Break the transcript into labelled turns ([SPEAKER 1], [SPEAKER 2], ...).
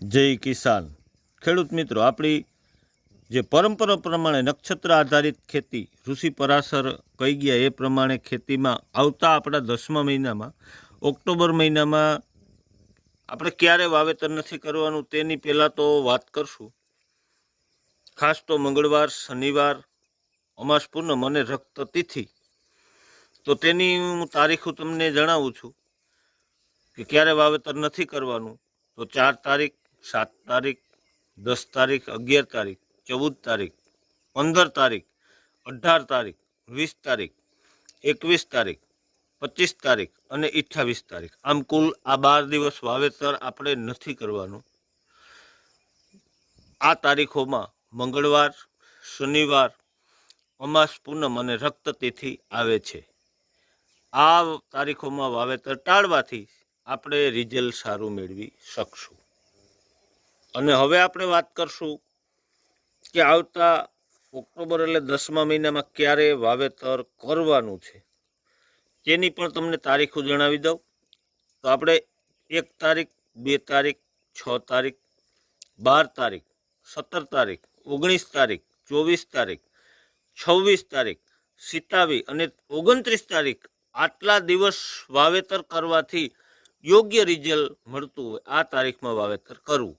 [SPEAKER 1] જય કિસાન. ખેડૂત મિત્રો, આપણી જે પરંપરા પ્રમાણે નક્ષત્ર આધારિત ખેતી ઋષિ પરાસર કહી ગયા એ પ્રમાણે ખેતીમાં આવતા આપણા દસમા મહિનામાં, ઓક્ટોબર મહિનામાં આપણે ક્યારે વાવેતર નથી કરવાનું તેની પહેલાં તો વાત કરશું. ખાસ તો મંગળવાર, શનિવાર, અમાસ પૂનમ અને રક્ત તિથિ તો તેની હું તારીખો તમને જણાવું છું કે ક્યારે વાવેતર નથી કરવાનું. તો ચાર તારીખ સાત તારીખ, દસ તારીખ, અગિયાર તારીખ, ચૌદ તારીખ, પંદર તારીખ, અઢાર તારીખ, વીસ તારીખ, એકવીસ તારીખ, પચીસ તારીખ અને અઠ્ઠાવીસ તારીખ. આમ કુલ આ બાર દિવસ વાવેતર આપણે નથી કરવાનું. આ તારીખોમાં મંગળવાર, શનિવાર, અમાસ, પૂનમ અને રક્તતિથિ આવે છે. આ તારીખોમાં વાવેતર ટાળવાથી આપણે રિઝલ્ટ સારું મેળવી શકશું. અને હવે આપણે વાત કરશું કે આવતા ઓક્ટોબર એટલે દસમા મહિનામાં ક્યારે વાવેતર કરવાનું છે. તેની પણ તમને તારીખો જણાવી દઉં. તો આપણે એક તારીખ, બે તારીખ, છ તારીખ, બાર તારીખ, સત્તર તારીખ, ઓગણીસ તારીખ, ચોવીસ તારીખ, છવ્વીસ તારીખ, સિત્તાવીસ અને ઓગણત્રીસ તારીખ આટલા દિવસ વાવેતર કરવાથી યોગ્ય રિઝલ્ટ મળતું હોય. આ તારીખમાં વાવેતર કરવું.